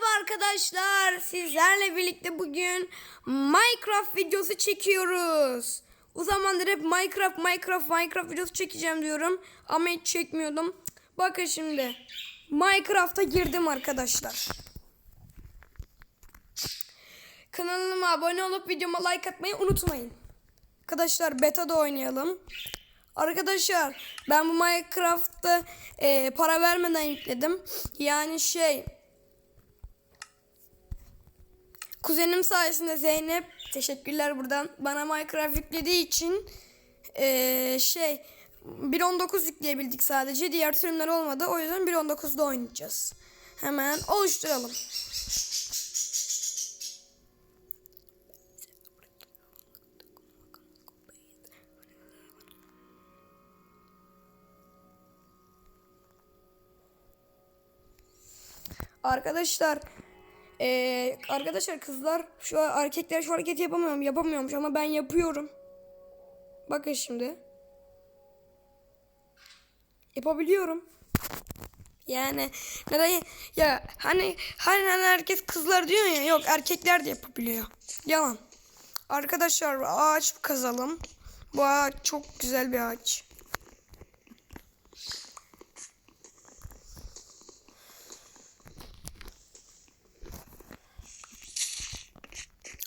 Merhaba arkadaşlar. Sizlerle birlikte bugün Minecraft videosu çekiyoruz. O zamandır hep Minecraft, Minecraft, Minecraft videosu çekeceğim diyorum. Ama hiç çekmiyordum. Bakın şimdi. Minecraft'a girdim arkadaşlar. Kanalıma abone olup videoma like atmayı unutmayın. Arkadaşlar beta'da oynayalım. Arkadaşlar ben bu Minecraft'ta e, para vermeden yükledim. Yani şey kuzenim sayesinde Zeynep teşekkürler buradan bana Minecraft yüklediği için e, şey 1.19 yükleyebildik sadece. Diğer sürümler olmadı. O yüzden 1.19'da oynayacağız. Hemen oluşturalım. Arkadaşlar eee, arkadaşlar kızlar şu erkekler şu hareketi yapamıyorum yapamıyormuş ama ben yapıyorum. Bakın şimdi. Yapabiliyorum. Yani neden ya hani hani, hani herkes kızlar diyor ya yok erkekler de yapabiliyor. Yalan. Arkadaşlar ağaç kazalım. Bu ağaç çok güzel bir ağaç.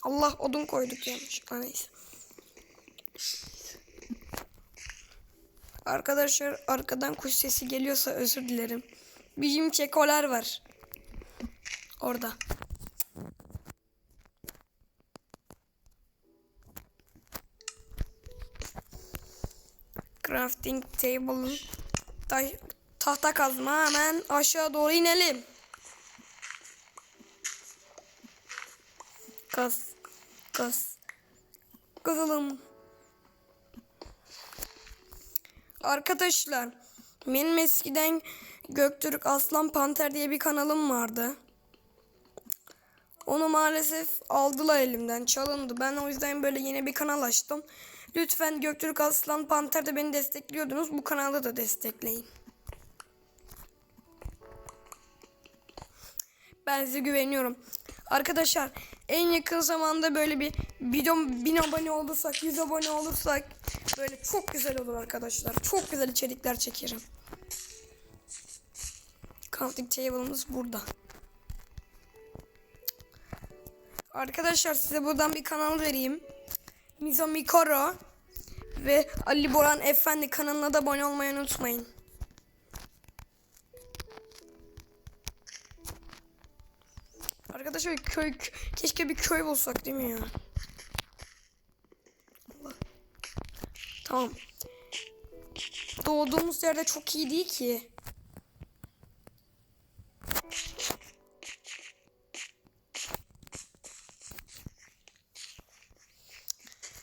Allah odun koyduk yanlış. Ha, Neyse. Arkadaşlar arkadan kuş sesi geliyorsa özür dilerim. Bizim çekolar var. Orada. Crafting table ta- tahta kazma hemen aşağı doğru inelim. Kaz. Kaz. Kazalım. Arkadaşlar benim eskiden Göktürk Aslan Panter diye bir kanalım vardı. Onu maalesef aldılar elimden çalındı. Ben o yüzden böyle yeni bir kanal açtım. Lütfen Göktürk Aslan Panter'de beni destekliyordunuz. Bu kanalda da destekleyin. Ben size güveniyorum. Arkadaşlar en yakın zamanda böyle bir video 1000 abone olursak 100 abone olursak böyle çok güzel olur arkadaşlar. Çok güzel içerikler çekerim. Counting table'ımız burada. Arkadaşlar size buradan bir kanal vereyim. Mizo ve Ali Boran Efendi kanalına da abone olmayı unutmayın. Arkadaşlar köy keşke bir köy bulsak değil mi ya? Allah. Tamam. Doğduğumuz yerde çok iyi değil ki.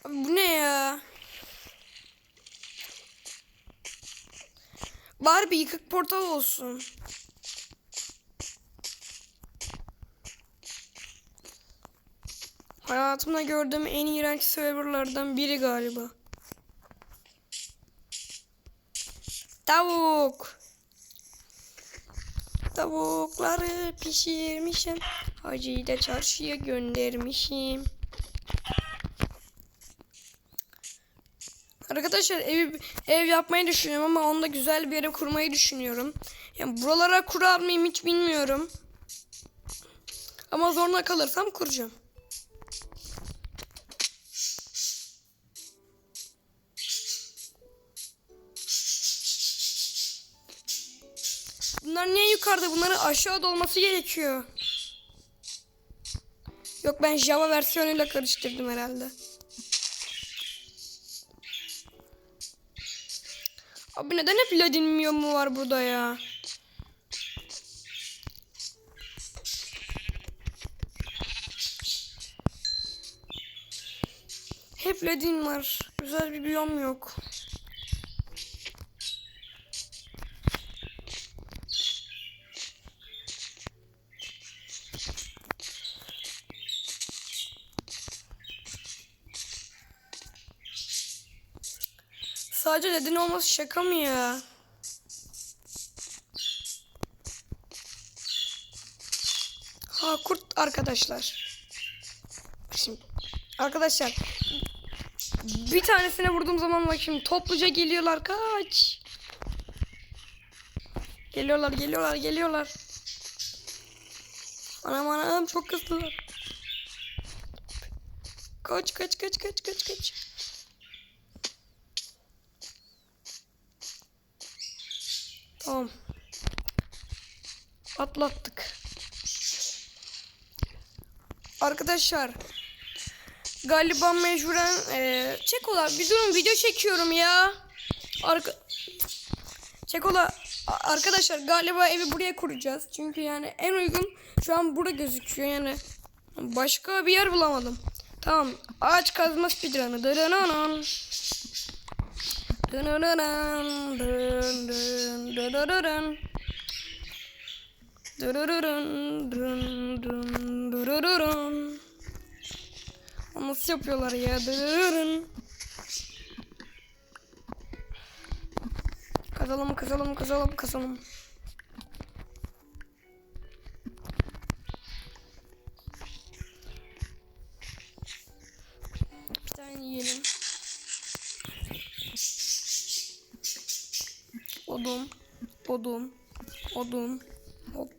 Abi bu ne ya? Bari bir yıkık portal olsun. Hayatımda gördüğüm en iğrenç serverlardan biri galiba. Tavuk. Tavukları pişirmişim. Hacıyı da çarşıya göndermişim. Arkadaşlar ev, ev yapmayı düşünüyorum ama onu da güzel bir yere kurmayı düşünüyorum. Yani buralara kurar mıyım hiç bilmiyorum. Ama zorunda kalırsam kuracağım. Bunlar niye yukarıda? Bunların aşağıda olması gerekiyor. Yok ben Java versiyonuyla karıştırdım herhalde. Abi neden hep Ladin mu var burada ya? Hep Ladin var. Güzel bir biyom yok. Sadece Ladin olması şaka mı ya? Ha kurt arkadaşlar. Şimdi arkadaşlar bir tanesine vurduğum zaman bak şimdi topluca geliyorlar kaç. Geliyorlar geliyorlar geliyorlar. Anam anam çok hızlılar. Kaç kaç kaç kaç kaç kaç. Tamam. Atlattık. Arkadaşlar galiba mecburen eee Çekola bir durun video çekiyorum ya. Arka Çekola arkadaşlar galiba evi buraya kuracağız. Çünkü yani en uygun şu an burada gözüküyor yani. Başka bir yer bulamadım. Tamam. Ağaç kazma speedrun'ı. Dırırırın. Dırın, dırırırın. Dırırırın, dırın, dırın, dırırırın. Ama Nasıl yapıyorlar ya? Kazalım, kazalım, kazalım, kazalım. Bir tane yiyelim. Odun, odun, odun, hop.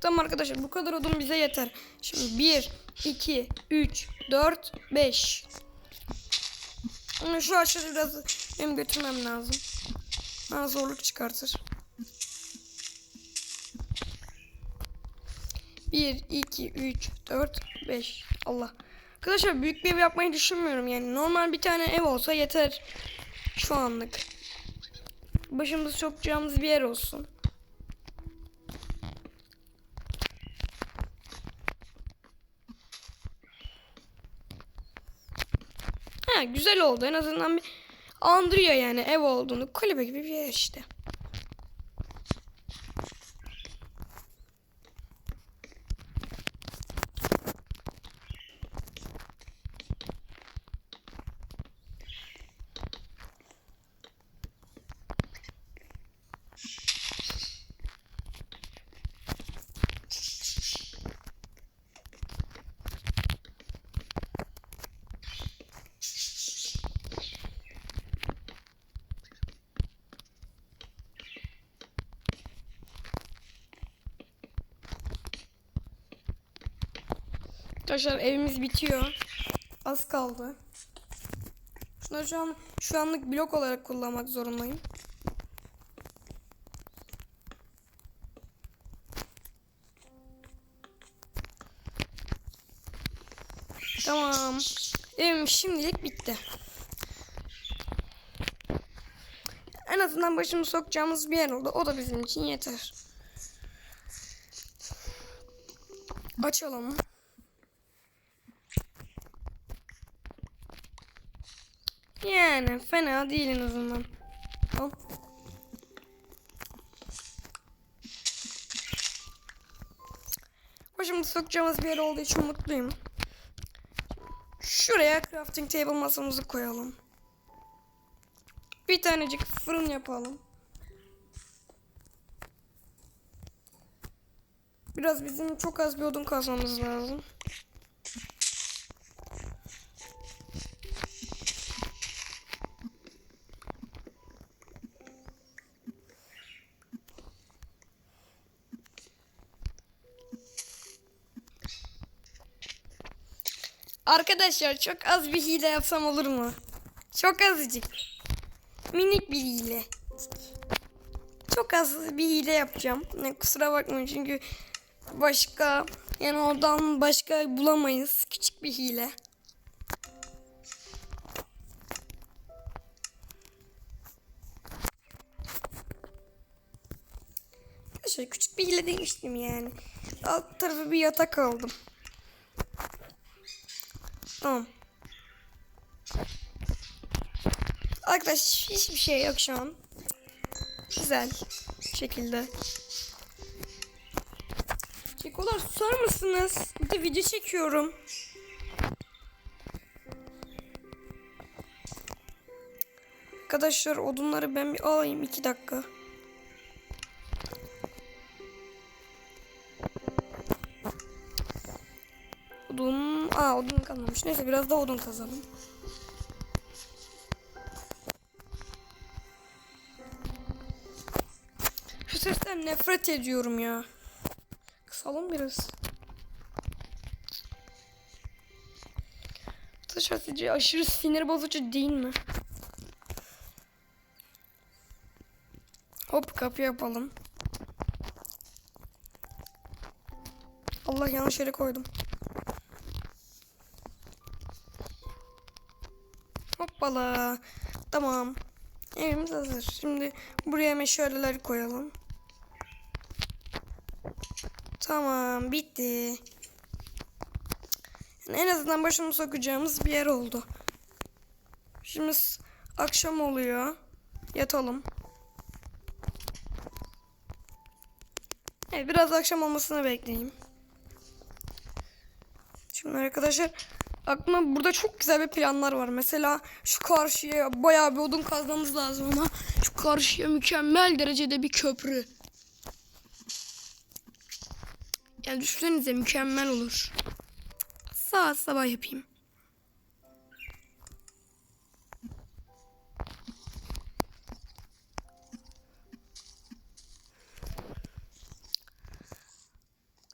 Tamam arkadaşlar bu kadar odun bize yeter. Şimdi 1, 2, 3, 4, 5. Ama şu aşağıda biraz benim götürmem lazım. Bana zorluk çıkartır. 1, 2, 3, 4, 5. Allah. Arkadaşlar büyük bir ev yapmayı düşünmüyorum. Yani normal bir tane ev olsa yeter. Şu anlık. Başımızı sokacağımız bir yer olsun. Ha güzel oldu. En azından bir andırıyor yani ev olduğunu. Kulübe gibi bir yer işte. Arkadaşlar evimiz bitiyor. Az kaldı. Şunları şu an şu anlık blok olarak kullanmak zorundayım. Tamam. Evim şimdilik bitti. En azından başımı sokacağımız bir yer oldu. O da bizim için yeter. Açalım. Yani fena değil en azından. Hop. Başımı sokacağımız bir yer olduğu için mutluyum. Şuraya crafting table masamızı koyalım. Bir tanecik fırın yapalım. Biraz bizim çok az bir odun kazmamız lazım. Arkadaşlar çok az bir hile yapsam olur mu? Çok azıcık. Minik bir hile. Çok az bir hile yapacağım. Ne, kusura bakmayın çünkü başka yani oradan başka bulamayız. Küçük bir hile. Şöyle küçük bir hile demiştim yani. Alt tarafı bir yatak aldım. Tamam. Arkadaş hiçbir şey yok şu an. Güzel şekilde. Kekolar susar mısınız? Bir de video çekiyorum. Arkadaşlar odunları ben bir alayım iki dakika. Odun, kalmamış. Neyse biraz da odun kazalım. Şu sesten nefret ediyorum ya. Kısalım biraz. Arkadaşlar sizce aşırı sinir bozucu değil mi? Hop kapı yapalım. Allah yanlış yere koydum. Hoppala. Tamam. Evimiz hazır. Şimdi buraya meşaleler koyalım. Tamam bitti. Yani en azından başımı sokacağımız bir yer oldu. Şimdi akşam oluyor. Yatalım. Evet biraz akşam olmasını bekleyeyim. Şimdi arkadaşlar aklıma burada çok güzel bir planlar var. Mesela şu karşıya bayağı bir odun kazmamız lazım ama şu karşıya mükemmel derecede bir köprü. Yani düşünsenize mükemmel olur. Saat sabah yapayım.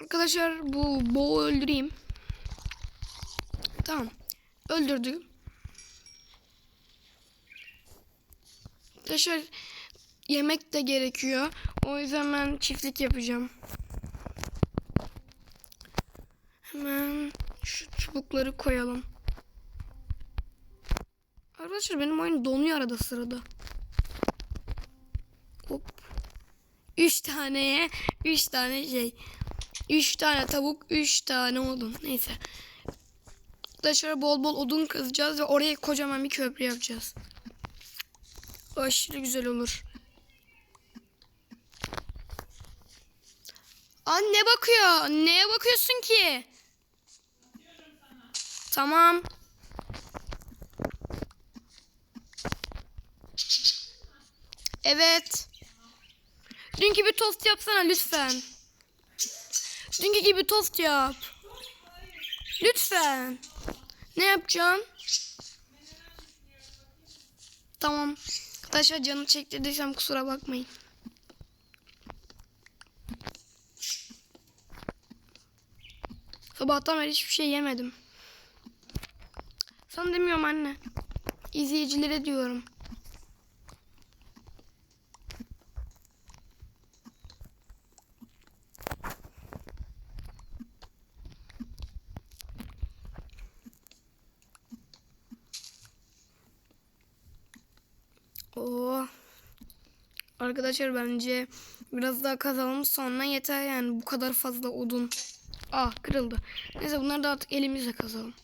Arkadaşlar bu boğu öldüreyim. Tamam. Öldürdüm. Arkadaşlar yemek de gerekiyor. O yüzden ben çiftlik yapacağım. Hemen şu çubukları koyalım. Arkadaşlar benim oyun donuyor arada sırada. Hop. Üç taneye üç tane şey. Üç tane tavuk, üç tane odun. Neyse. Arkadaşlar bol bol odun kazacağız ve oraya kocaman bir köprü yapacağız. Aşırı güzel olur. Anne bakıyor. Neye bakıyorsun ki? Tamam. Evet. Dünkü bir tost yapsana lütfen. Dünkü gibi tost yap. Lütfen. Ne yapacaksın? Tamam. Arkadaşlar canı çektirdiysem kusura bakmayın. Sabahtan beri hiçbir şey yemedim. Sana demiyorum anne. İzleyicilere diyorum. Arkadaşlar bence biraz daha kazalım sonra yeter yani bu kadar fazla odun. Ah kırıldı. Neyse bunları da artık elimizle kazalım.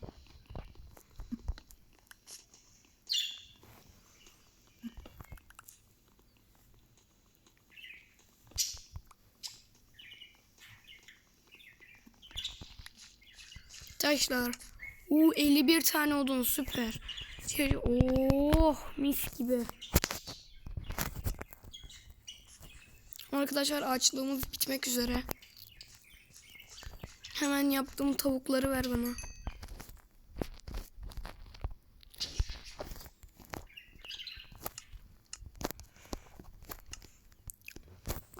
Taşlar. Uuu 51 tane odun süper. Şey, oh mis gibi. Arkadaşlar açlığımız bitmek üzere. Hemen yaptığım tavukları ver bana.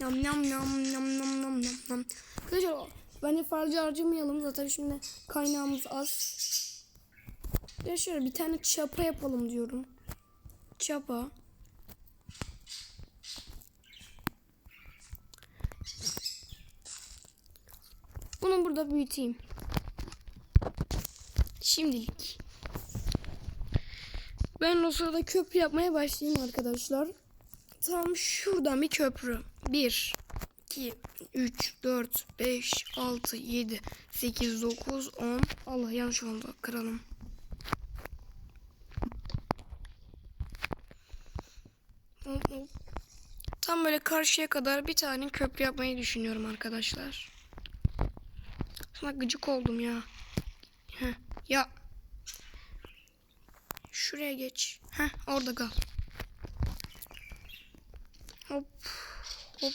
Yam yam yam yam yam yam yam yam. Arkadaşlar bence fazla harcamayalım zaten şimdi kaynağımız az. Ya şöyle bir tane çapa yapalım diyorum. Çapa. Burada büyüteyim. Şimdilik. Ben o sırada köprü yapmaya başlayayım arkadaşlar. Tam şuradan bir köprü. 1, 2, 3, 4, 5, 6, 7, 8, 9, 10. Allah yanlış oldu. Kıralım. Tam böyle karşıya kadar bir tane köprü yapmayı düşünüyorum arkadaşlar. Sana gıcık oldum ya. Heh, ya. Şuraya geç. Heh, orada kal. Hop. Hop.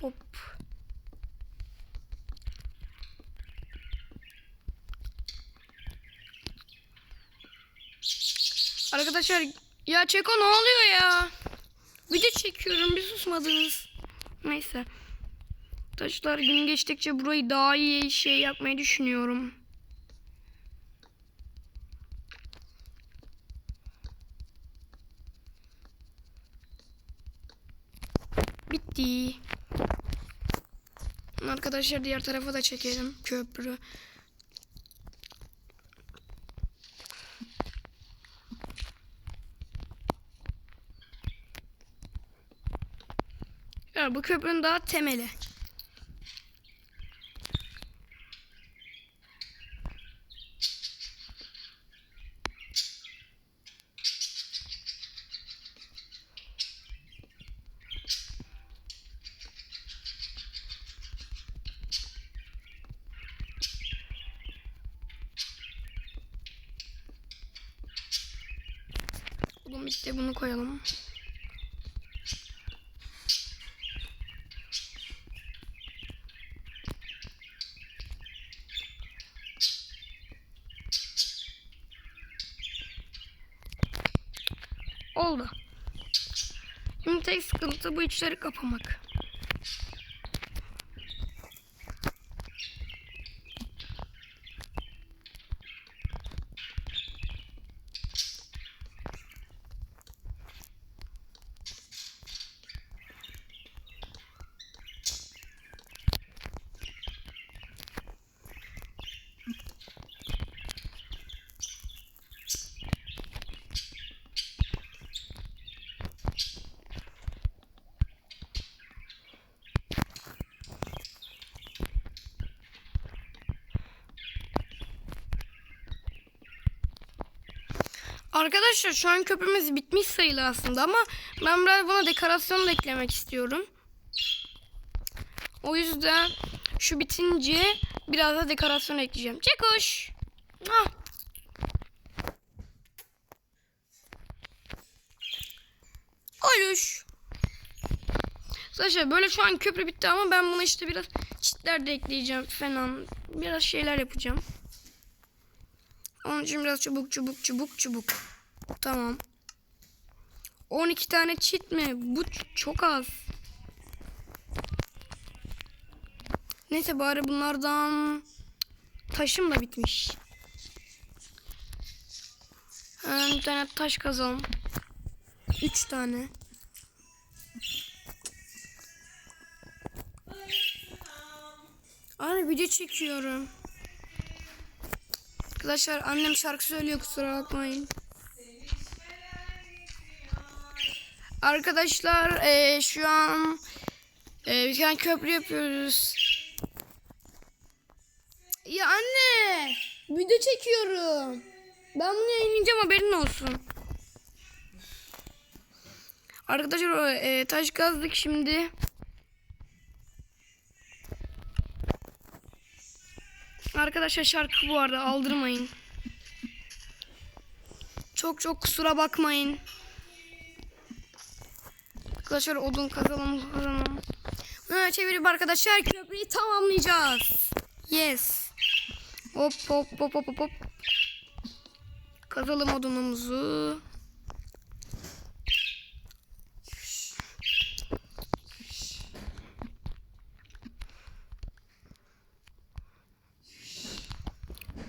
Hop. Arkadaşlar ya Çeko ne oluyor ya? Video çekiyorum bir susmadınız. Neyse. Taşlar gün geçtikçe burayı daha iyi şey yapmayı düşünüyorum. Bitti. Arkadaşlar diğer tarafa da çekelim. Köprü. Ya bu köprünün daha temeli. İşte bunu koyalım. Oldu. Şimdi tek sıkıntı bu içleri kapamak. Arkadaşlar şu an köprümüz bitmiş sayılı aslında ama ben biraz buna dekorasyon da eklemek istiyorum. O yüzden şu bitince biraz da dekorasyon ekleyeceğim. Çekoş. Ah. Oluş. Arkadaşlar böyle şu an köprü bitti ama ben buna işte biraz çitler de ekleyeceğim falan. Biraz şeyler yapacağım. Onun için biraz çubuk çubuk çubuk çubuk. Tamam. 12 tane çit mi? Bu çok az. Neyse bari bunlardan taşım da bitmiş. Hemen bir tane taş kazalım. 3 tane. Abi video çekiyorum. Arkadaşlar annem şarkı söylüyor kusura bakmayın. Arkadaşlar eee, şu an eee, bir tane köprü yapıyoruz. Ya anne video çekiyorum. Ben bunu yayınlayacağım haberin olsun. Arkadaşlar eee, taş kazdık şimdi. Arkadaşlar şarkı bu arada aldırmayın. Çok çok kusura bakmayın. Arkadaşlar odun kazalım kazalım. Bunu çevirip arkadaşlar köprüyü tamamlayacağız. Yes. Hop hop hop hop hop. Kazalım odunumuzu.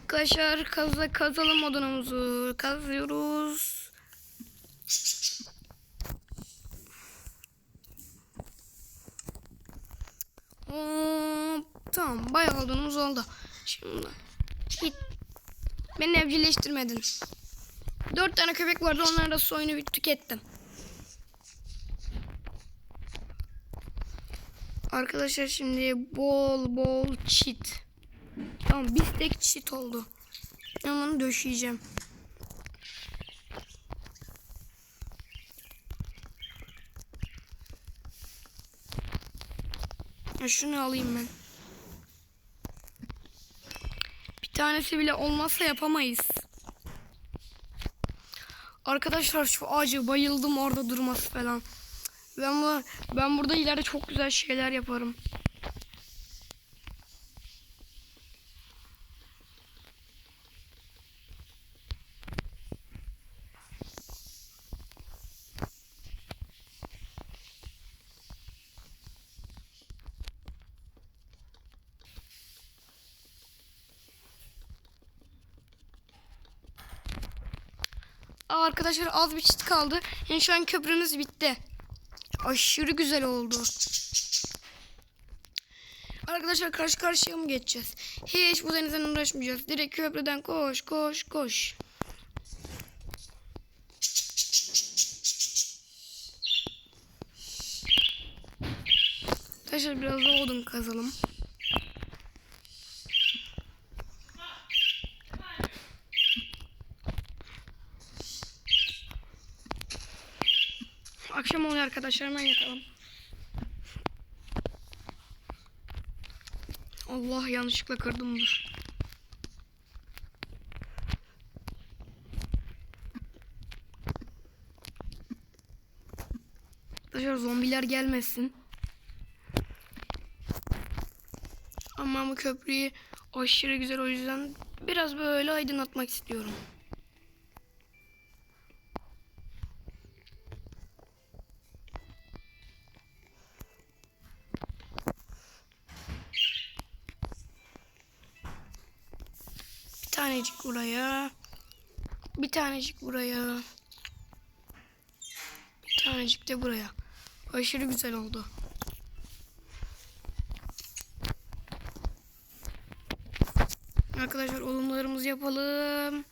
Arkadaşlar kaza, kazalım odunumuzu. Kazıyoruz. Tamam bayağı odunumuz oldu. Şimdi git. Beni evcilleştirmedin. Dört tane köpek vardı onların da soyunu bir tükettim. Arkadaşlar şimdi bol bol çit. Tamam bir tek çit oldu. Ben onu döşeyeceğim. Şunu alayım ben. Bir tanesi bile olmazsa yapamayız. Arkadaşlar şu ağacı bayıldım orada durması falan. Ben, bu, ben burada ileride çok güzel şeyler yaparım. Arkadaşlar az bir çit kaldı. Yani şu an köprümüz bitti. Aşırı güzel oldu. Arkadaşlar karşı karşıya mı geçeceğiz? Hiç bu denizden uğraşmayacağız. Direkt köprüden koş koş koş. Arkadaşlar biraz da odun kazalım. Akşam oluyor arkadaşlar hemen yatalım. Allah yanlışlıkla kırdım dur. Arkadaşlar zombiler gelmesin. Ama bu köprüyü aşırı güzel o yüzden biraz böyle aydınlatmak istiyorum. Tanecik buraya. Bir tanecik buraya. Bir tanecik de buraya. Aşırı güzel oldu. Arkadaşlar olumlarımızı yapalım.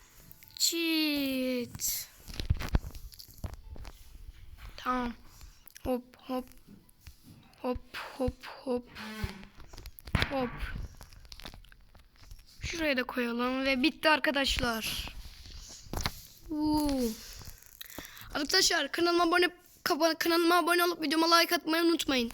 Cheat. Tamam. Hop hop. Hop hop hop. Hop. Şuraya da koyalım ve bitti arkadaşlar. Uuu. Arkadaşlar kanalıma abone kanalıma abone olup videoma like atmayı unutmayın.